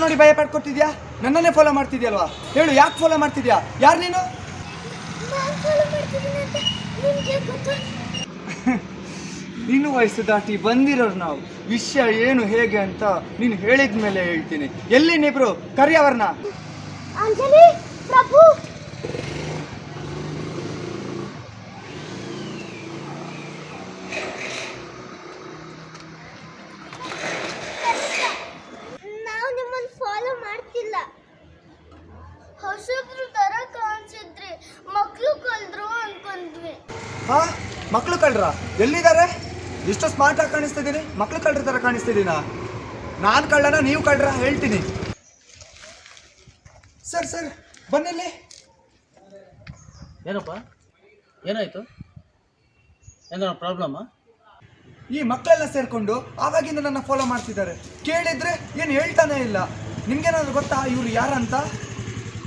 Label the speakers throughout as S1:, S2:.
S1: ನೋಡಿ ಭಯ ಪಡ್ಕೊತಿದ್ಯಾ? ನನ್ನನ್ನೇ ಫಾಲೋ ಮಾಡ್ತಿದ್ಯಲ್ವಾ? ಹೇಳು ಯಾಕೆ ಫಾಲೋ ಮಾಡ್ತಿದ್ಯಾ? ಯಾರು ನೀನು? ನಿನ್ನ ವಯಸ್ಸು ದಾಟಿ ಬಂದಿರೋರು ನಾವು. ವಿಷಯ ಏನು ಹೇಗೆ ಅಂತ ನೀನು ಹೇಳಿದ ಮೇಲೆ ಹೇಳ್ತೀನಿ. ಎಲ್ಲಿ ನೀಬ್ರು ಕರಿ ಅವ್ರನ್ನ
S2: ಅಂಜಲಿ ಪ್ರಭು ನಾವು ನಿಮ್ಮನ್ನು ಫಾಲೋ ಮಾಡ್ತಿಲ್ಲ ಹೊಸಬ್ರು ತರ ಕಾಣಿಸಿದ್ರಿ ಮಕ್ಳು ಕಲ್ದ್ರು ಅನ್ಕೊಂಡ್ವಿ
S1: ಹಾ ಮಕ್ಳು ಕಳ್ರ? ಎಲ್ಲಿದ್ದಾರೆ? ಎಷ್ಟು ಸ್ಮಾರ್ಟ್ ಆಗಿ ಕಾಣಿಸ್ತಿದ್ದೀನಿ ಮಕ್ಳು ಕಳ್ರ ಥರ ಕಾಣಿಸ್ತಿದ್ದೀನಾ ನಾನು ಕಳ್ಳನ ನೀವು ಕಳ್ರ? ಹೇಳ್ತೀನಿ. ಸರ್ ಸರ್ ಬನ್ನಿಲ್ಲಿ.
S3: ಏನಪ್ಪ? ಏನಾಯ್ತು? ಏನೋ ಪ್ರಾಬ್ಲಮ್ಮಾ
S1: ಈ ಮಕ್ಕಳೆಲ್ಲ ಸೇರ್ಕೊಂಡು ಆವಾಗಿಂದ ನನ್ನ ಫಾಲೋ ಮಾಡ್ತಿದ್ದಾರೆ. ಕೇಳಿದ್ರೆ ಏನು ಹೇಳ್ತಾನೆ ಇಲ್ಲ. ನಿಮ್ಗೇನಾದ್ರು ಗೊತ್ತಾ ಇವ್ರು ಯಾರಂತ?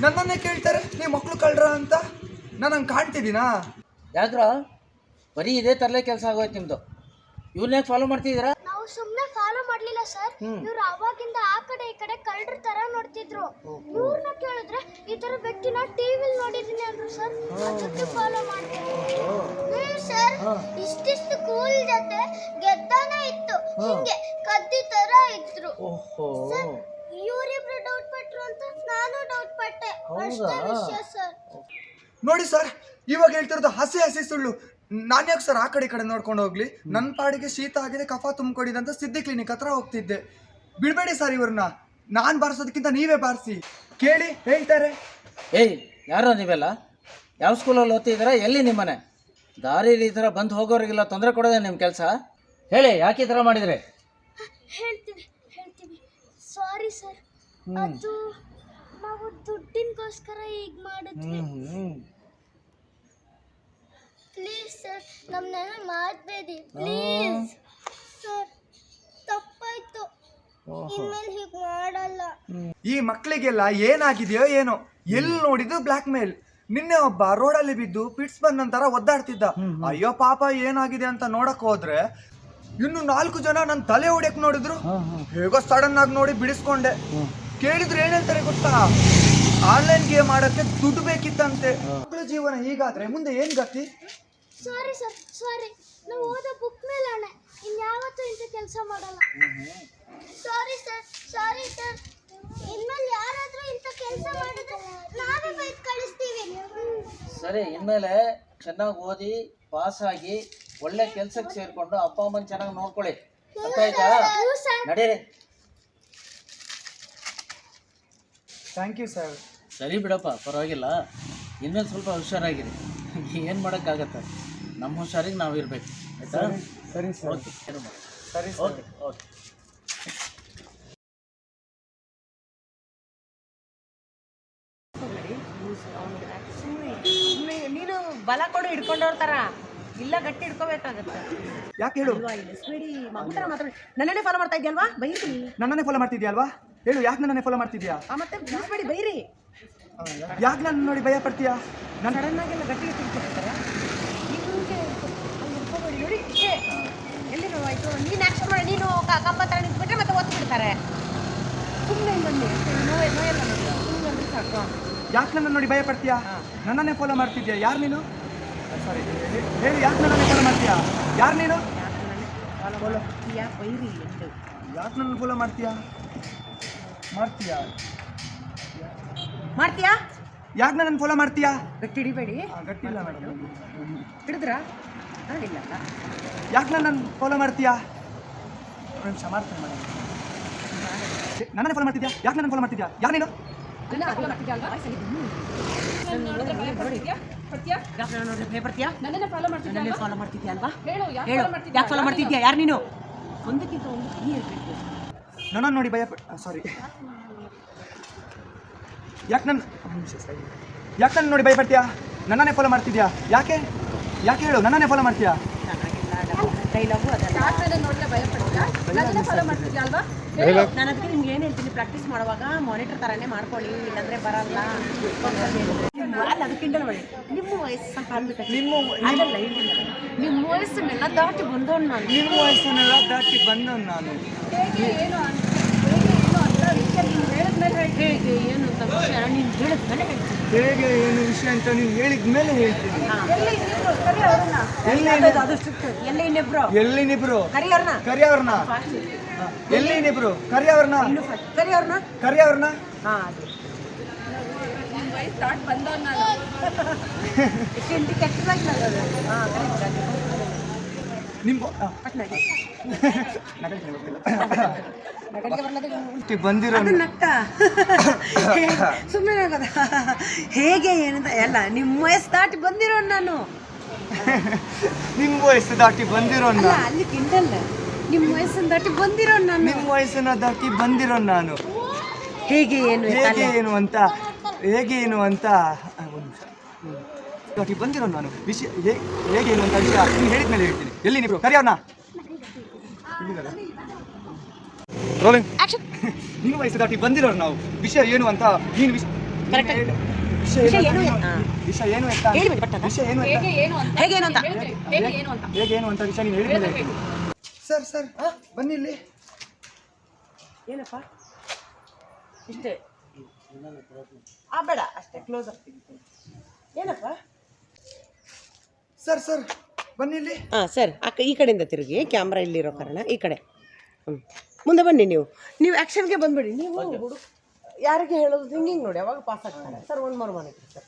S1: ನನ್ನನ್ನೇ ಕೇಳ್ತಾರೆ ನೀವು ಮಕ್ಕಳು ಕಳ್ರ ಅಂತ? ನಾನು ಹಂಗೆ ಕಾಣ್ತಿದ್ದೀನಾ?
S3: ಯಾಕ್ರ? ಬರೀ ಇದೇ ತರಲೆ ಕೆಲಸ ಆಗೋಯ್ತು ನಿಮ್ದು. ಇವ್ರನ್ನ ಯಾಕೆ ಫಾಲೋ ಮಾಡ್ತಿದ್ದೀರಾ
S2: ನಾವು ಸುಮ್ಮನೆ ಫಾಲೋ ಮಾಡಲಿಲ್ಲ ಸರ್. ಇವ್ರು ಅವಾಗಿಂದ ಆ ಕಡೆ ಈ ಕಡೆ ಕಳ್ಳರ ತರ ನೋಡ್ತಿದ್ರು. ಇವ್ರನ್ನ ಕೇಳಿದ್ರೆ ಈ ತರ ವ್ಯಕ್ತಿನ ಟಿವಿಲ್ ನೋಡಿದೀನಿ ಅಂದ್ರು ಸರ್ ಅದಕ್ಕೆ ಫಾಲೋ ಮಾಡ್ತಿದ್ರು ಹ್ಮ್ ಸರ್ ಇಷ್ಟಿಷ್ಟು ಕೂಲ್ ಜೊತೆ ಗೆದ್ದಾನೆ ಇತ್ತು. ಹಿಂಗೆ ಕದ್ದಿ ತರ ಇದ್ರು.
S3: ಓಹೋ.
S2: ಇವರಿಬ್ರು ಡೌಟ್ ಪಟ್ರು ಅಂತ ನಾನು ಡೌಟ್ ಪಟ್ಟೆ. ಅಷ್ಟೇ? ವಿಷಯ ಸರ್
S1: ನೋಡಿ ಸರ್ ಇವಾಗ ಹೇಳ್ತಿರೋದು ಹಸಿ ಹಸಿ ಸುಳ್ಳು. ನಾನು ಯಾಕೆ ಸರ್ ಆ ಕಡೆ ಈ ಕಡೆ ನೋಡ್ಕೊಂಡು ಹೋಗ್ಲಿ? ನನ್ನ ಪಾಡಿಗೆ ಶೀತ ಆಗಿದೆ ಕಫ ತುಂಬಿಕೊಂಡಿದೆ ಅಂತ ಸಿದ್ಧಿ ಕ್ಲಿನಿಕ್ ಹತ್ರ ಹೋಗ್ತಿದ್ದೆ. ಬಿಡಬೇಡಿ ಸರ್ ಇವ್ರನ್ನ. ನಾನು ಬಾರಿಸೋದಕ್ಕಿಂತ ನೀವೇ ಬಾರಿಸಿ. ಕೇಳಿ ಹೇಳ್ತಾರೆ.
S3: ಏಯ್ ಯಾರೋ ನೀವೆಲ್ಲ? ಯಾವ ಸ್ಕೂಲಲ್ಲಿ ಓದ್ತಿದ್ದೀರಾ? ಎಲ್ಲಿ ನಿಮ್ಮನೆ? ದಾರಿಲಿ ಈ ಥರ ಬಂದು ಹೋಗೋರಿಗೆಲ್ಲ ತೊಂದರೆ ಕೊಡೋದೇ ನಿಮ್ಮ ಕೆಲಸ? ಹೇಳಿ ಯಾಕೆ ಈ ಥರ ಮಾಡಿದರೆ?
S2: ಹೇಳ್ತೀವಿ ಹೇಳ್ತೀವಿ ಸಾರಿ ಸರ್ ಅದು ನಾವು ದುಡ್ಡಿನಗೋಸ್ಕರ ಈಗ ಮಾಡಿದ್ವಿ. ಪ್ಲೀಸ್ ಸರ್ ನಮ್ಮನ್ನೆಲ್ಲ ಮಾಡಬೇಡಿ ಪ್ಲೀಸ್ ಸರ್ ತಪ್ಪಾಯ್ತು. ಇನ್ಮೇಲೆ ಹೀಗೆ ಮಾಡಲ್ಲ.
S1: ಈ ಮಕ್ಕಳಿಗೆಲ್ಲ ಏನಾಗಿದೆಯೋ ಏನೋ ಎಲ್ಲಿ ನೋಡಿದ್ರು ಬ್ಲ್ಯಾಕ್ ಮೇಲ್ ನಿನ್ನೆ ಒಬ್ಬ ರೋಡಲ್ಲಿ ಬಿದ್ದು ಪಿಟ್ಸ್ ಬಂದಂತರ ಒದ್ದಾಡ್ತಿದ್ದ. ಅಯ್ಯೋ ಪಾಪ ಏನಾಗಿದೆ ಅಂತ ನೋಡಕ್ ಹೋದ್ರೆ ಇನ್ನು ನಾಲ್ಕು ಜನ ನನ್ನ ತಲೆ ಹೊಡೆಯಕ್ ನೋಡಿದ್ರು. ಹೇಗೋ ಸಡನ್ ಆಗಿ ನೋಡಿ ಬಿಡಿಸ್ಕೊಂಡೆ. ಕೇಳಿದ್ರು ಏನ್ ಹೇಳ್ತಾರೆ ಗೊತ್ತಾ? ಆನ್ಲೈನ್ ಗೇಮ್ ಆಡಕ್ಕೆ ದುಡ್ಡು ಬೇಕಿತ್ತಂತೆ. ಮಕ್ಕಳ ಜೀವನ ಹೀಗಾದ್ರೆ ಮುಂದೆ ಏನ್ ಗತಿ?
S2: ಸಾರಿ ಸರ್ ಸಾರಿ ನಾವು ಓದೋ ಬುಕ್ ಮೇಲೆ ಅಣ್ಣ ಇನ್ಯಾವತ್ತೂ ಇಂಥ ಕೆಲಸ ಮಾಡಲ್ಲ. ಸಾರಿ ಸರ್ ಸಾರಿ ಸರ್ ಇನ್ಮೇಲೆ ಯಾರಾದರೂ ಇಂಥ ಕೆಲಸ ಮಾಡಿದ್ರೆ ನಾವೇ ಬೈಕ್ ಕಳಿಸ್ತೀವಿ.
S3: ಸರಿ ಇನ್ಮೇಲೆ ಚೆನ್ನಾಗಿ ಓದಿ ಪಾಸ್ ಆಗಿ ಒಳ್ಳೆ ಕೆಲ್ಸಕ್ಕೆ ಸೇರಿಕೊಂಡು ಅಪ್ಪ ಅಮ್ಮನ ಚೆನ್ನಾಗಿ ನೋಡ್ಕೊಳ್ಳಿ. ಅರ್ಥ ಆಯ್ತಾ? ನಡೀರಿ.
S1: ಥ್ಯಾಂಕ್ ಯು ಸರ್
S3: ಸರಿ ಬಿಡಪ್ಪ ಪರವಾಗಿಲ್ಲ. ಇನ್ನೊಂದು ಸ್ವಲ್ಪ ಹುಷಾರಾಗಿರಿ. ಏನು ಮಾಡೋಕ್ಕಾಗತ್ತೆ? ನಮ್ಮ ಹುಷಾರಿಗೆ ನಾವು ಇರಬೇಕು. ಆಯಿತಾ?
S1: ಸರಿ ಸರ್
S3: ಓಕೆ ಏನು
S1: ಸರಿ
S3: ಓಕೆ ಓಕೆ.
S4: ನೀನು ಬಲ ಕೊಡು ಹಿಡ್ಕೊಂಡವ್ರ ಥರ ಇಲ್ಲ ಗಟ್ಟಿ ಹಿಡ್ಕೋಬೇಕಾಗತ್ತೆ.
S1: ಯಾಕೆ ಹೇಳು?
S4: ಮಾತಾಡಿ ನನ್ನನ್ನೇ ಫಾಲೋ ಮಾಡ್ತಾ ಇದೆಯಲ್ವಾ? ಬೈರಿ.
S1: ನನ್ನನ್ನೇ ಫಾಲೋ ಮಾಡ್ತಿದ್ಯಾ ಅಲ್ವಾ? ಹೇಳು ಯಾಕೆ ನನ್ನನ್ನೇ ಫಾಲೋ ಮಾಡ್ತಿದ್ಯಾ?
S4: ಆ ಮತ್ತೆ ಬೈರಿ.
S1: ಯಾಕೆ ನಾನು ನೋಡಿ ಭಯ ಪಡ್ತೀಯಾ? ನನ್ನ
S4: ಸಡನ್ ಗಟ್ಟಿಗೆ ಗಟ್ಟಿ ಗಟ್ಟಿಗೆ ಹಿಡ್ಕೋಬೇಡಿ ನೋಡಿ ಇಷ್ಟೇ ಎಲ್ಲಿ ನೋವಾಯ್ತು ನೀನು ಆಕ್ಷನ್ ಮಾಡಿ ನೀನು ಕಂಬ ಥರ ನಿಂತ್ಬಿಟ್ರೆ ಮತ್ತೆ ಒತ್ತು ಬಿಡ್ತಾರೆ ಸುಮ್ಮನೆ ಬನ್ನಿ ನೋವೆ ನೋಯಲ್ಲ ನೋಡಿ. ಸುಮ್ಮನೆ ಅಂದ್ರೆ ಸಾಕು.
S1: ಯಾಕೆ ನನ್ನ ನೋಡಿ ಭಯ ಪಡ್ತೀಯಾ? ನನ್ನನ್ನೇ ಫಾಲೋ ಮಾಡ್ತಿದ್ಯಾ? ಯಾರು ನೀನು? ಸಾರಿ ಹೇಳಿ ಯಾಕೆ ನನ್ನನ್ನೇ ಫಾಲೋ ಮಾಡ್ತೀಯಾ? ಯಾರು ನೀನು?
S4: ಫಾಲೋ ಬೈರಿ
S1: ಯಾಕೆ ನನ್ನ ಫಾಲೋ ಮಾಡ್ತೀಯಾ? ಮಾಡ್ತೀಯಾ?
S4: ಮಾಡ್ತೀಯಾ?
S1: ಯಾಕೆ ನನ್ನ ಫಾಲೋ ಮಾಡ್ತೀಯಾ?
S4: ಗಟ್ಟಿ ಹಿಡಿಬೇಡಿ.
S1: ಗಟ್ಟಿಲ್ಲ ಮೇಡಮ್.
S4: ಹಿಡಿದ್ರಾ? ಇಲ್ಲ
S1: ಯಾಕೆ ನನ್ನ ಫಾಲೋ ಮಾಡ್ತೀಯಾ? ಒಂದು ನಿಮಿಷ ಮಾಡ್ತೀನಿ ಮೇಡಮ್. ನನ್ನನ್ನೇ ಫಾಲೋ ಮಾಡ್ತಿದ್ಯಾ? ಯಾಕೆ ನನ್ನ ಫಾಲೋ ಮಾಡ್ತಿದ್ಯಾ? ಯಾರು ನೀನು?
S4: ಫಾಲೋ ಮಾಡ್ತಿದ್ಯಾ ಅಲ್ವಾ? ಹೇಳು ಯಾಕೆ ಫಾಲೋ ಮಾಡ್ತಿದ್ಯಾ? ಯಾರು ನೀನು? ಒಂದಕ್ಕಿಂತ ಒಂದು
S1: ನನ್ನನ್ನು ನೋಡಿ ಭಯ ಸಾರಿ ಯಾಕೆ ನನ್ನ ಯಾಕೆ ನನ್ನ ನೋಡಿ ಭಯಪಡ್ತೀಯಾ? ನನ್ನನ್ನೇ ಫಾಲೋ ಮಾಡ್ತಿದ್ಯಾ? ಯಾಕೆ? ಯಾಕೆ ಹೇಳು? ನನ್ನನ್ನೇ ಫಾಲೋ ಮಾಡ್ತೀಯಾ?
S4: ಡೈಲಾಗು ಅದಲ್ಲ ನಾನು ಅದಕ್ಕೆ ನಿಮ್ಗೆ ಏನು ಹೇಳ್ತೀನಿ ಪ್ರಾಕ್ಟೀಸ್ ಮಾಡುವಾಗ ಮಾನಿಟರ್ ಥರನೇ ಮಾಡ್ಕೊಳ್ಳಿ ಇಲ್ಲಾಂದ್ರೆ ಬರಲ್ಲ ಅಲ್ಲ ನಿಮ್ಮ ವಯಸ್ಸು ಸ್ವಲ್ಪ
S1: ನಿಮ್ಮ
S4: ನಿಮ್ಮ ವಯಸ್ಸನ್ನೆಲ್ಲ ದಾಟಿ ಬಂದವನು ನಾನು.
S1: ನಿಮ್ಮ ವಯಸ್ಸನ್ನೆಲ್ಲ ದಾಟಿ ಬಂದವನು ನಾನು.
S4: ಏನು ಅಂತ ಹೇಗೆ ಏನು ಅಂತ ವಿಷಯ? ನೀನು ನೀನು ಹೇಳ್ತೀನಿ.
S1: ಹೇಗೆ ಏನು ವಿಷಯ ಅಂತ ನೀವು ಹೇಳಿದ ಮೇಲೆ ಹೇಳ್ತೀನಿ.
S4: ಎಲ್ಲಿ ಇನ್ನಿಬ್ರು
S1: ಎಲ್ಲಿನಿಬ್ರು ಕರಿಯವ್ರನ್ನ ಎಲ್ಲಿನಿಬ್ರು ಕರಿಯವ್ರನ್ನ ಕರಿಯವ್ರನ್ನ
S4: ಹಾಂ ಅದು. ಕೆಟ್ಟದಾಗಿ ನಗೋದು ಹಾಂ
S1: ನಿಮ್ಮ ಬಂದಿರೋ
S4: ಸುಮ್ಮನೆ ಹೇಗೆ ಏನಂತ ಎಲ್ಲ ನಿಮ್ಮ ವಯಸ್ಸು ದಾಟಿ ಬಂದಿರೋ ನಾನು.
S1: ನಿಮ್ಮ ವಯಸ್ಸು ದಾಟಿ ಬಂದಿರೋ
S4: ಅಲ್ಲ ಅಲ್ಲಿ ಕಿಂಡಲ್ಲ ನಿಮ್ಮ ವಯಸ್ಸನ್ನು ದಾಟಿ ಬಂದಿರೋ ನಾನು.
S1: ನಿಮ್ಮ ವಯಸ್ಸನ್ನ ದಾಟಿ ಬಂದಿರೋ ನಾನು.
S4: ಹೇಗೆ ಏನು
S1: ಹೇಗೆ ಏನು ಅಂತ? ಹೇಗೆ ಏನು ಅಂತ? ಒಂದ್ ದಾಟಿ ಬಂದಿರೋ ನಾನು ವಿಷಯ ಹೇ- ಹೇಗೆ ಏನು ಅಂತ ವಿಷಯ ನೀವು ಹೇಳಿದ ಮೇಲೆ ಹೇಳ್ತೀನಿ. ಎಲ್ಲಿ ನೀವು ಕರಿಯವ್ರನ್ನ ರೋಲಿಂಗ್ ನಿಮ್ಮ ವಯಸ್ಸು ದಾಟಿ ಬಂದಿರೋರು ನಾವು. ವಿಷಯ ಏನು ಅಂತ ನೀನು. ವಿಷಯ
S4: ವಿಷಯ
S1: ಏನು
S4: ಏನು
S1: ಅಂತ? ನೀನು- ವಿಷಯ ಏನು ಅಂತ?
S4: ಹೇಗೆ ಏನು ಅಂತ?
S1: ಹೇಗೆ ಏನು ಅಂತ? ವಿಷಯ ನೀನು ಹೇಳಿದ ಸರ್ ಸರ್ ಬನ್ನಿ ಇಲ್ಲಿ.
S4: ಏನಪ್ಪ? ಇಷ್ಟೇ. ಆ ಬೇಡ ಅಷ್ಟೇ. ಕ್ಲೋಸ್ ಅಪ್ ಏನಪ್ಪ?
S1: ಸರ್ ಸರ್ ಬನ್ನಿ ಇಲ್ಲಿ.
S4: ಹಾಂ ಸರ್ ಅಕ್ಕ ಈ ಕಡೆಯಿಂದ ತಿರುಗಿ ಕ್ಯಾಮ್ರಾ ಇಲ್ಲಿರೋ ಕಾರಣ ಈ ಕಡೆ. ಹ್ಞೂ ಮುಂದೆ ಬನ್ನಿ ನೀವು. ನೀವು ಆ್ಯಕ್ಷನ್ಗೆ ಬಂದ್ಬಿಡಿ. ನೀವು ಹುಡು- ಯಾರಿಗೆ ಹೇಳೋದು? ಹಿಂಗೆ ಹಿಂಗೆ ನೋಡಿ ಅವಾಗ ಪಾಸ್ ಆಗ್ತಾರೆ. ಸರ್ ಒಂದು ಮರು ಮನೆಗೆ ಸರ್.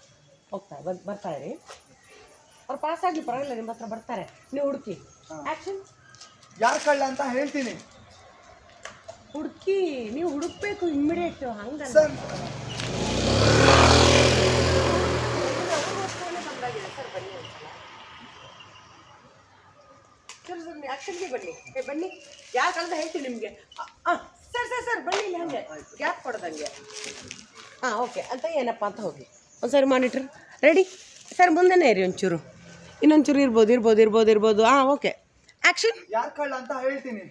S4: ಹೋಗ್ತಾ ಬಂದು ಬರ್ತಾ ಇರಿ. ಅವ್ರು ಪಾಸ್ ಆಗಲಿ ಪರವಾಗಿಲ್ಲ ನಿಮ್ಮ ಹತ್ರ ಬರ್ತಾರೆ. ನೀವು ಹುಡುಕಿ. ಆ್ಯಕ್ಷನ್
S1: ಯಾರು ಕಳ್ಳ ಅಂತ ಹೇಳ್ತೀನಿ.
S4: ಹುಡುಕಿ ನೀವು ಹುಡುಕ್ಬೇಕು ಇಮ್ಮಿಡಿಯೇಟ್ ಹಂಗಲ್ಲ.
S1: ಸರ್
S4: ಸರ್ ಬನ್ನಿ. ಏ ಬನ್ನಿ. ಯಾರು ಕಳೆದ ಹೇಳ್ತೀನಿ ನಿಮಗೆ. ಹಾಂ ಸರ್ ಸರ್ ಸರ್ ಬನ್ನಿ ಇಲ್ಲಿ ಹಂಗೆ. ಗ್ಯಾಪ್ ಕೊಡೋದಂಗೆ. ಹಾಂ ಓಕೆ. ಅಂತ ಏನಪ್ಪ ಅಂತ ಹೋಗಿ. ಒಂದು ಸರಿ ಮಾನಿಟ್ರ್ ರೆಡಿ ಸರ್ ಮುಂದೆನೇ ಇರಿ ಒಂಚೂರು. ಇನ್ನೊಂಚೂರು ಇರ್ಬೋದು ಇರ್ಬೋದು ಇರ್ಬೋದು ಇರ್ಬೋದು. ಹಾಂ ಓಕೆ. ಆ್ಯಕ್ಷನ್
S1: ಯಾರು ಕಳ್ಳ ಅಂತ ಹೇಳ್ತೀನಿ.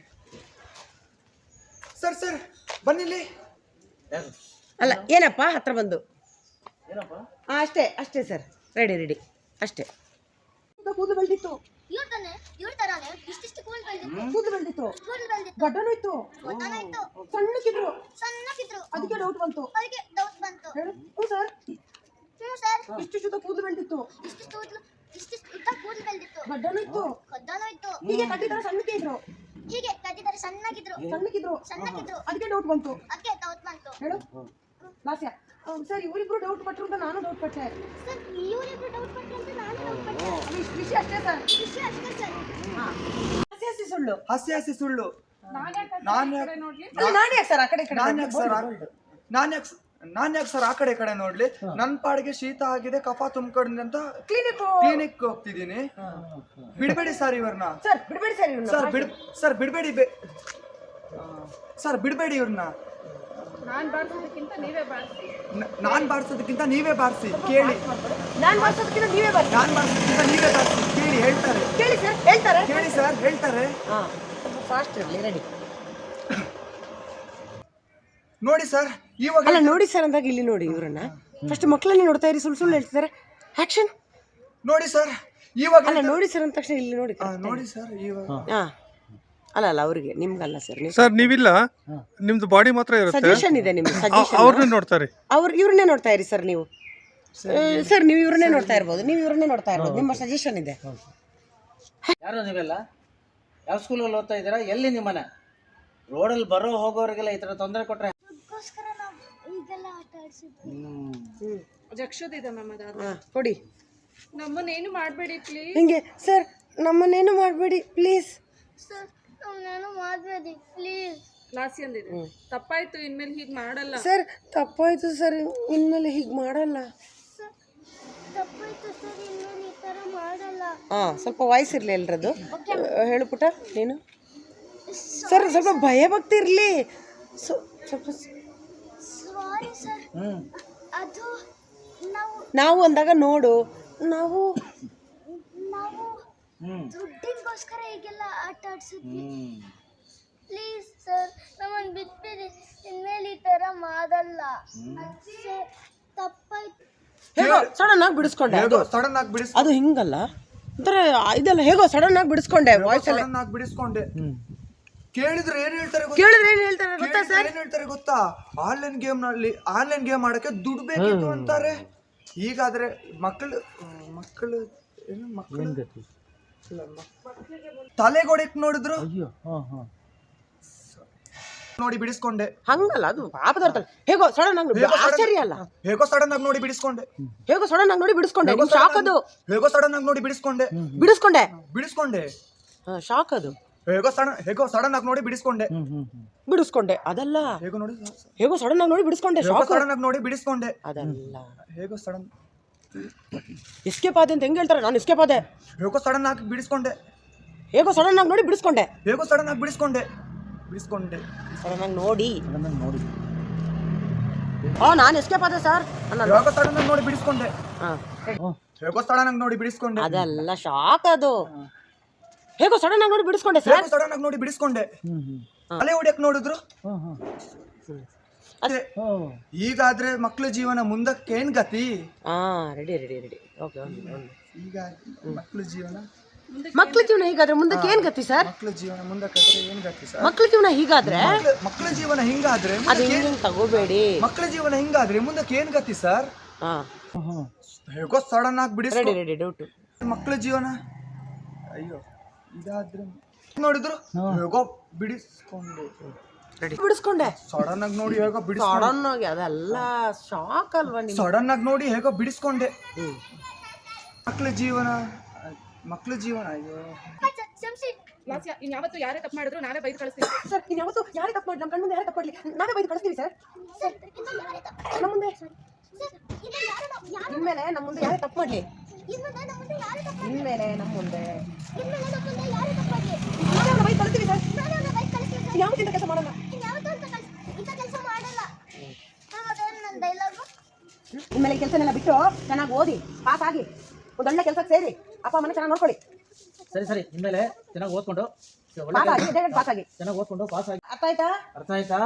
S1: ಸರ್ ಸರ್ ಬನ್ನಿ ಇಲ್ಲಿ.
S4: ಅಲ್ಲ ಏನಪ್ಪ? ಹತ್ರ ಬಂದು.
S3: ಏನಪ್ಪ?
S4: ಹಾಂ ಅಷ್ಟೇ ಅಷ್ಟೇ ಸರ್. ರೆಡಿ ರೆಡಿ ಅಷ್ಟೇ. ಕೂದಲು ಬೆಳೆದಿತ್ತು.
S2: ಇವ್ರ ತಾನೆ ಇವ್ರ ತರಾನೆ ಇಷ್ಟಿಷ್ಟು ಕೂಲ್ ಬಂದಿತ್ತು
S4: ಕೂದಲು ಬೆಳೆದಿತ್ತು.
S2: ಕೂಲ್ ಬಂದಿತ್ತು
S4: ಗಡ್ಡನೂ ಇತ್ತು
S2: ಗೊತ್ತಾನ ಇತ್ತು
S4: ಸಣ್ಣಕ್ಕಿದ್ರು.
S2: ಸಣ್ಣಕ್ಕಿದ್ರು.
S4: ಅದಕ್ಕೆ ಡೌಟ್ ಬಂತು.
S2: ಅದಕ್ಕೆ ಡೌಟ್ ಬಂತು.
S4: ಹೇಳು. ಹ್ಞೂ ಸರ್.
S2: ಹ್ಞೂ ಸರ್.
S4: ಇಷ್ಟು ಶುದ್ಧ ಕೂದಲು ಬೆಳೆದಿತ್ತು.
S2: ಇಷ್ಟಿಷ್ಟು ಕೂದ್ಲು ಇಷ್ಟಿಷ್ಟು ಉದ್ದ ಕೂಲ್ ಬೆಳ್ದಿತ್ತು.
S4: ಗಡ್ಡನೂ ಇತ್ತು
S2: ಕದ್ದಾನೂ ಇತ್ತು
S4: ಹೀಗೆ ಥರ ಸಣ್ಣಕ್ಕೆ ಇದ್ರು.
S2: ಹೀಗೆ ಕದ್ದಿದ್ದಾರೆ ಸಣ್ಣಗಿದ್ರು.
S4: ಸಣ್ಣಕ್ಕಿದ್ರು.
S2: ಸಣ್ಣಗಿದ್ರು.
S4: ಅದಕ್ಕೆ ಡೌಟ್ ಬಂತು.
S2: ಅದಕ್ಕೆ ಡೌಟ್ ಬಂತು.
S4: ಹೇಳು. ಲಾಸ್ಯ ಸರ್ ಇವರಿಬ್ರು ಡೌಟ್ ಪಟ್ರು ಅಂತ ನಾನು ಡೌಟ್ ಪಟ್ಟೆ
S2: ಸರ್ ಇವರಿಬ್ರು ಡೌಟ್ ಪಟ್ಟೆ ಅಂತ ನಾನು ಡೌಟ್ ಪಟ್ಟೆ
S4: ಅದು ವಿಷಯ ಅಷ್ಟೇ ಸರ್.
S2: ವಿಷಯ ಅಷ್ಟೇ ಸರ್.
S4: ಹಸಿ ಹಸಿ ಸುಳ್ಳು.
S1: ಹಸಿ ಹಸಿ ಸುಳ್ಳು. ನಾನು
S4: ನಾನು ಯಾಕೆ ಸರ್ ಆ ಕಡೆ ಕಡೆ
S1: ನಾನು ಯಾಕೆ ಸರ್ ನಾನು ಯಾಕೆ ನಾನು ಯಾಕೆ ಸರ್ ಆ ಕಡೆ ಈ ಕಡೆ ನೋಡ್ಲಿ? ನನ್ನ ಪಾಡಿಗೆ ಶೀತ ಆಗಿದೆ ಕಫ ತುಂಬ್ಕೊಂಡಿದೆ ಅಂತ
S4: ಕ್ಲಿನಿಕ್
S1: ಕ್ಲಿನಿಕ್ ಹೋಗ್ತಿದ್ದೀನಿ. ಬಿಡ್ಬೇಡಿ ಸರ್ ಇವ್ರನ್ನ
S4: ಸರ್ ಬಿಡ್ಬೇಡಿ ಸರ್
S1: ಸರ್ ಬಿಡ್ ಸರ್ ಬಿಡ್ಬೇಡಿ ಬೆ ಸರ್ ಬಿಡ್ಬೇಡಿ ಇವ್ರನ್ನ
S5: ನಾನ್ ಬಾರ್ಸೋದಕ್ಕಿಂತ ನೀವೇ ಬಾರ್ಸಿ.
S1: ನಾನು ನಾನ್ ಬಾಡ್ಸೋದಕ್ಕಿಂತ ನೀವೇ ಬಾರಿಸಿ ಕೇಳಿ.
S4: ನಾನು ಬಾರಿಸೋದಕ್ಕಿಂತ ನೀವೇ ಬಾರಿಸಿ.
S1: ನಾನ್ ಬಾರಿಸೋದಕ್ಕಿಂತ ನೀವೇ ಬಾರಿಸಿ ಕೇಳಿ ಹೇಳ್ತಾರೆ.
S4: ಕೇಳಿ ಸರ್ ಹೇಳ್ತಾರೆ.
S1: ಕೇಳಿ ಸರ್ ಹೇಳ್ತಾರೆ.
S4: ಹಾಂ ಫಾಸ್ಟ್ ಇರಲಿ ರೆಡಿ
S1: ನೋಡಿ ಸರ್ ಇವಾಗ
S4: ಅಲ್ಲ ನೋಡಿ ಸರ್ ಅಂದಾಗ ಇಲ್ಲಿ ನೋಡಿ ಇವರನ್ನ. ಫಸ್ಟ್ ಮಕ್ಕಳನ್ನ ನೋಡ್ತಾ ಇರಿ ಸುಳ್ಳು ಸುಳ್ಳು ಹೇಳ್ತಿದ್ದಾರೆ. ಆಕ್ಷನ್
S1: ನೋಡಿ ಸರ್ ಇವಾಗ
S4: ಅಲ್ಲ ನೋಡಿ ಸರ್ ಅಂದ ತಕ್ಷಣ ಇಲ್ಲಿ ನೋಡಿ
S1: ನೋಡಿ ಸರ್ ಇವಾಗ
S4: ಹಾ. ಅಲ್ಲ ಅಲ್ಲ ಅವರಿಗೆ ನಿಮ್ಗಲ್ಲ ಸರ್ ನೀವು
S6: ಸರ್ ನೀವಿಲ್ಲ? ನಿಮ್ದು ಬಾಡಿ ಮಾತ್ರ ಇರುತ್ತೆ?
S4: ಸಜೆಷನ್ ಇದೆ ನಿಮ್ಗೆ ಸಜೆಷನ್
S6: ಅವ್ರನ್ನ ನೋಡ್ತಾರೆ
S4: ಅವ್ರು ಇವ್ರನ್ನೇ ನೋಡ್ತಾ ಇರಿ ಸರ್ ನೀವು. ಸರ್ ನೀವು ಇವ್ರನ್ನೇ ನೋಡ್ತಾ ಇರ್ಬೋದು ನೀವು ಇವ್ರನ್ನೇ ನೋಡ್ತಾ ಇರ್ಬೋದು ನಿಮ್ಮ ಸಜೆಷನ್ ಇದೆ.
S3: ಯಾರು ನೀವೆಲ್ಲ? ಯಾವ ಸ್ಕೂಲಲ್ಲಿ ಓದ್ತಾ ಇದ್ದೀರಾ? ಎಲ್ಲಿ ನಿಮ್ಮನೆ ರೋಡಲ್ಲಿ ಬರೋ ಹೋಗೋರಿಗೆಲ್ಲ ಈ ಥರ ತೊಂದರೆ ಕೊಟ್ಟರೆ
S5: ಜಕ್ಷದಿದೆ ಮ್ಯಾಮ್ ಅದಾದ
S4: ಕೊಡಿ.
S5: ನಮ್ಮನ್ನೇನು ಮಾಡಬೇಡಿ ಪ್ಲೀಸ್
S4: ಹಿಂಗೆ ಸರ್ ನಮ್ಮನ್ನೇನು ಮಾಡಬೇಡಿ ಪ್ಲೀಸ್
S2: ಸರ್ ನಾನು ಮಾಡಬೇಡಿ ಪ್ಲೀಸ್
S5: ಕ್ಲಾಸಿ ಅಂದಿದೆ. ತಪ್ಪಾಯ್ತು ಇನ್ಮೇಲೆ ಹೀಗೆ ಮಾಡಲ್ಲ.
S4: ಸರ್ ತಪ್ಪಾಯ್ತು ಸರ್ ಇನ್ಮೇಲೆ ಹೀಗೆ ಮಾಡಲ್ಲ.
S2: ಸರ್ ತಪ್ಪಾಯ್ತು ಸರ್ ಇನ್ಮೇಲೆ ಈ ಥರ ಮಾಡಲ್ಲ.
S4: ಹಾಂ ಸ್ವಲ್ಪ ವಾಯ್ಸ್ ಇರಲಿ ಎಲ್ರದ್ದು. ಹೇಳು ಪುಟ ನೀನು? ಸರ್ ಸ್ವಲ್ಪ ಭಯ ಭಕ್ತಿ ಇರಲಿ. ಸ್ವಲ್ಪ
S2: ಸಾರಿ. ಸರ್ ಅದು ನಾವು
S4: ನಾವು ಅಂದಾಗ ನೋಡು ನಾವು
S2: ನಾವು ದುಡ್ಡಿಗೋಸ್ಕರ ಹೀಗೆಲ್ಲ ಆಟ ಆಡ್ಸಿದ್ವಿ. ಪ್ಲೀಸ್ ಸರ್ ನಮ್ಮನ್ನು ಬಿಟ್ಬಿಡಿ. ಇನ್ಮೇಲೆ ಈ ಥರ ಮಾಡಲ್ಲ. ಸರ್ ತಪ್ಪಾಯ್ತು.
S4: ಹೇಗೋ ಸಡನ್ ಆಗಿ ಬಿಡಿಸ್ಕೊಂಡೆ. ಹೇಗೋ
S1: ಸಡನ್ ಆಗಿ ಬಿಡಿಸ್
S4: ಅದು ಹಿಂಗಲ್ಲ. ಒಂಥರ ಇದೆಲ್ಲ ಹೇಗೋ ಸಡನ್ ಆಗಿ ಬಿಡಿಸ್ಕೊಂಡೆ ವಾಯ್ಸ್ ಎಲ್ಲ
S1: ಸಡನ್ ಆಗಿ ಬಿಡಿಸ್ಕೊಂಡೆ. ಕೇಳಿದ್ರೆ ಏನ್ ಹೇಳ್ತಾರೆ ಗೊತ್ತಾ?
S4: ಕೇಳಿದ್ರೆ ಏನ್ ಹೇಳ್ತಾರೆ ಗೊತ್ತಾ
S1: ಕೇಳಿದ್ರೆ ಏನ್ ಹೇಳ್ತಾರೆ ಗೊತ್ತಾ? ಆನ್ಲೈನ್ ಗೇಮ್ನಲ್ಲಿ ಆನ್ಲೈನ್ ಗೇಮ್ ಆಡಕ್ಕೆ ದುಡ್ಡು ಬೇಕಿತ್ತು ಅಂತಾರೆ. ಈಗಾದ್ರೆ ಮಕ್ಕಳು ಮಕ್ಕಳು ಏನು ಮಕ್ಕಳು? ತಲೆಗೊಡಕ್ ನೋಡಿದ್ರು?
S3: ಅಯ್ಯೋ ಹಾಂ ಹಾಂ.
S1: ನೋಡಿ ಬಿಡಿಸ್ಕೊಂಡೆ.
S4: ಹಂಗಲ್ಲ ಅದು ಪಾಪದವ್ರ ಹೇಗೋ ಸಡನ್ ಆಗಿ
S1: ಹೇಗೋ
S4: ಆಶ್ಚರ್ಯ ಅಲ್ಲ.
S1: ಹೇಗೋ ಸಡನ್ ಆಗಿ ನೋಡಿ ಬಿಡಿಸ್ಕೊಂಡೆ.
S4: ಹೇಗೋ ಸಡನ್ ಆಗಿ ನೋಡಿ ಬಿಡಿಸ್ಕೊಂಡೆ ಶಾಕ್ ಅದು.
S1: ಹೇಗೋ ಸಡನ್ ಆಗಿ ನೋಡಿ ಬಿಡಿಸ್ಕೊಂಡೆ.
S4: ಬಿಡಿಸ್ಕೊಂಡೆ?
S1: ಬಿಡಿಸ್ಕೊಂಡೆ.
S4: ಶಾಕ್ ಅದು.
S1: ಹೇಗೋ ಸಡನ್ ಹೇಗೋ ಸಡನ್ ಆಗಿ ನೋಡಿ ಬಿಡಿಸ್ಕೊಂಡೆ.
S4: ಬಿಡಿಸ್ಕೊಂಡೆ ಅದಲ್ಲ.
S1: ಹೇಗೋ ನೋಡಿ
S4: ಹೇಗೋ ಸಡನ್ ಆಗಿ ನೋಡಿ ಬಿಡಿಸ್ಕೊಂಡೆ ಶಾಕ್
S1: ಸಡನ್ ಆಗಿ ನೋಡಿ ಬಿಡಿಸ್ಕೊಂಡೆ.
S4: ಅದಲ್ಲ.
S1: ಹೇಗೋ ಸಡನ್
S4: ಎಸ್ಕೇಪ್ ಆದೆ ಅಂತ ಹೆಂಗ್ ಹೇಳ್ತಾರೆ? ನಾನು ಎಸ್ಕೇಪ್ ಆದೆ.
S1: ಹೇಗೋ ಸಡನ್ ಆಗಿ ಬಿಡಿಸ್ಕೊಂಡೆ.
S4: ಹೇಗೋ ಸಡನ್ ಆಗಿ ನೋಡಿ ಬಿಡಿಸ್ಕೊಂಡೆ.
S1: ಹೇಗೋ ಸಡನ್ ಆಗಿ ಬಿಡಿಸ್ಕೊಂಡೆ. ಬಿಡಿಸ್ಕೊಂಡೆ.
S4: ಸಡನ್ ಆಗಿ ನೋಡಿ.
S3: ನೋಡಿ.
S4: ಹಾ ನಾನು ಎಸ್ಕೇಪ್ ಆದೆ ಸರ್
S1: ಹೇಗೋ ಸಡನ್ ಆಗಿ ನೋಡಿ ಬಿಡಿಸ್ಕೊಂಡೆ.
S4: ಹಾಂ.
S1: ಹೇಗೋ ಸಡನ್ ಆಗಿ ನೋಡಿ ಬಿಡಿಸ್ಕೊಂಡೆ.
S4: ಅದೆಲ್ಲ ಶಾಕ್ ಅದು. ಹೇಗೋ ಸಡನ್ ಆಗಿ ನೋಡಿ ಬಿಡಿಸ್ಕೊಂಡೆ ಸರ್
S1: ಸಡನ್ ಆಗಿ ನೋಡಿ ಬಿಡಿಸ್ಕೊಂಡೆ. ಅಲ್ಲೇ ಹೊಡಿಯಕ್ ನೋಡಿದ್ರು. ಈಗಾದ್ರೆ ಮಕ್ಳ ಜೀವನ ಮುಂದಕ್ಕೆ ಏನ್ ಗತಿ?
S4: ಹಾ ರೆಡಿ ರೆಡಿ ರೆಡಿ ಓಕೆ
S1: ಈಗ ಮಕ್ಳ ಜೀವನ
S4: ಮಕ್ಳ ಜೀವನ ಹೀಗಾದ್ರೆ ಮುಂದಕ್ಕೆ ಏನ್ ಗತಿ ಸರ್?
S1: ಮಕ್ಳ ಜೀವನ ಮುಂದಕ್ಕೆ ಆದ್ರೆ ಏನ್ ಗತಿ ಸರ್?
S4: ಮಕ್ಳ ಜೀವನ ಹೀಗಾದ್ರೆ?
S1: ಮಕ್ಳ- ಮಕ್ಳ ಜೀವನ ಹಿಂಗಾದ್ರೆ
S4: ಅದು ಹಿಂಗ್ ತಗೋಬೇಡಿ.
S1: ಮಕ್ಳ ಜೀವನ ಹಿಂಗಾದ್ರೆ ಮುಂದಕ್ಕೆ ಏನ್ ಗತಿ ಸರ್?
S4: ಹಾ
S3: ಹಾಂ
S1: ಹೇಗೋ ಸಡನ್ ಆಗಿ
S4: ರೆಡಿ
S1: ಬಿಡಿಸ್ಕೊ
S4: ರೆಡಿ ಡೌಟ್
S1: ಮಕ್ಳ ಜೀವನ? ಅಯ್ಯೋ ಇದಾದ್ರೆ ನೋಡಿದ್ರು? ಹೇಗೋ ಬಿಡಿಸ್ಕೊಂಡೆ
S4: ರೆಡಿ ಬಿಡಿಸ್ಕೊಂಡೆ.
S1: ಸಡನ್ ಆಗಿ ನೋಡಿ ಹೇಗೋ ಬಿಡಿಸ್
S4: ಸಡನ್ ಆಗಿ ಅದೆಲ್ಲ ಶಾಕ್ ಅಲ್ವಾ ನಿಮ್ಗೆ?
S1: ಸಡನ್ ಆಗಿ ನೋಡಿ ಹೇಗೋ ಬಿಡಿಸ್ಕೊಂಡೆ. ಮಕ್ಳ ಜೀವನ ಮಕ್ಳ ಜೀವನ ಅಯ್ಯೋ
S5: ಲಾಸ್ಯ ಇನ್ಯಾವತ್ತು ಯಾರೇ ತಪ್ಪು ಮಾಡಿದ್ರು ನಾವೇ ಬೈದು ಕಳಿಸ್ತೀವಿ.
S4: ಸರ್ ಇನ್ಯಾವತ್ತು ಯಾರೇ ತಪ್ಪು ಮಾಡಿ ನಮ್ಮ ಕಣ್ಮುಂದೆ ಯಾರೇ ತಪ್ಪು ಮಾಡಲಿ ನಾವೇ ಬೈದು ಕಳಿಸ್ತೀವಿ ಸರ್.
S2: ಸರ್ ಇನ್ನು ಯಾರೇ ತಪ್ಪು
S4: ನಮ್ಮ ಮುಂದೆ ಇನ್ಮೇಲೆ ನಮ್ಮ ಮುಂದೆ ಯಾರೇ ತಪ್ಪು ಮಾಡಲಿ.
S2: ಇನ್ನು ನಮ್ಮ ಮುಂದೆ
S4: ಇನ್ಮೇಲೆ ನಮ್ಮ ಮುಂದೆ
S2: ಇನ್ನು ನಮ್ಮ ಮುಂದೆ ಯಾರು ತಪ್ಪಾಗಿ
S4: ನಾವೇ ಅವ್ರನ್ನ ಬೈದು ಕಳಿಸ್ತೀವಿ ಸರ್
S2: ನಾನು ಅವ್ನ ಬೈಕ್ ಕಳಿಸ್ತೀನಿ ಸರ್
S4: ಯಾವತ್ತಿಂದ ಕೆಲಸ ಮಾಡಲ್ಲ
S2: ಇನ್ಯಾವತ್ತೂ ಅಂತ ಕಳ್ಸಿ ಇಂಥ ಕೆಲಸ ಮಾಡಲ್ಲ ಹಾಂ ಅದೇನು ನನ್ನ ಡೈಲಾಗು
S4: ಇನ್ಮೇಲೆ ಕೆಲಸನೆಲ್ಲ ಬಿಟ್ಟು ಚೆನ್ನಾಗಿ ಓದಿ ಪಾಸ್ ಆಗಿ ಒಂದು ಒಳ್ಳೆ ಕೆಲಸಕ್ಕೆ ಸೇರಿ ಅಪ್ಪ ಅಮ್ಮನ ಚೆನ್ನಾಗಿ ನೋಡ್ಕೊಳ್ಳಿ.
S3: ಸರಿ ಸರಿ. ಇನ್ಮೇಲೆ ಚೆನ್ನಾಗಿ ಓದ್ಕೊಂಡು
S4: ಪಾಸ್ ಆಗಿ ಡೈರೆಕ್ಟ್ ಪಾಸ್ ಆಗಿ.
S3: ಚೆನ್ನಾಗಿ ಓದ್ಕೊಂಡು ಪಾಸ್ ಆಗಿ.
S4: ಅರ್ಥ ಆಯ್ತಾ?
S3: ಅರ್ಥ ಆಯ್ತಾ?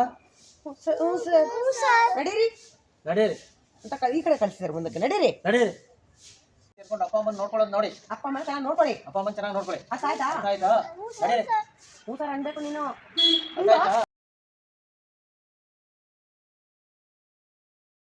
S4: ಹ್ಞೂ ಸರ್ ನಡೀರಿ.
S3: ನಡೀರಿ.
S4: ಅಂತ ಈ ಕಡೆ ಕಳಿಸಿದಾರೆ ಮುಂದಕ್ಕೆ. ನಡೀರಿ.
S3: ನಡೀರಿ. ಸೇರ್ಕೊಂಡು ಅಪ್ಪ ಅಮ್ಮನ ನೋಡ್ಕೊಳ್ಳೋದು ನೋಡಿ.
S4: ಅಪ್ಪ ಅಮ್ಮನ ಚೆನ್ನಾಗಿ ನೋಡ್ಕೊಳ್ಳಿ.
S3: ಅಪ್ಪ ಅಮ್ಮನ ಚೆನ್ನಾಗಿ ನೋಡ್ಕೊಳ್ಳಿ.
S4: ಅರ್ಥ ಆಯ್ತಾ?
S3: ಅರ್ಥ ಆಯ್ತಾ? ನಡೀರಿ.
S4: ಹ್ಞೂ ಸರ್ ಅನ್ಬೇಕು ನೀನು.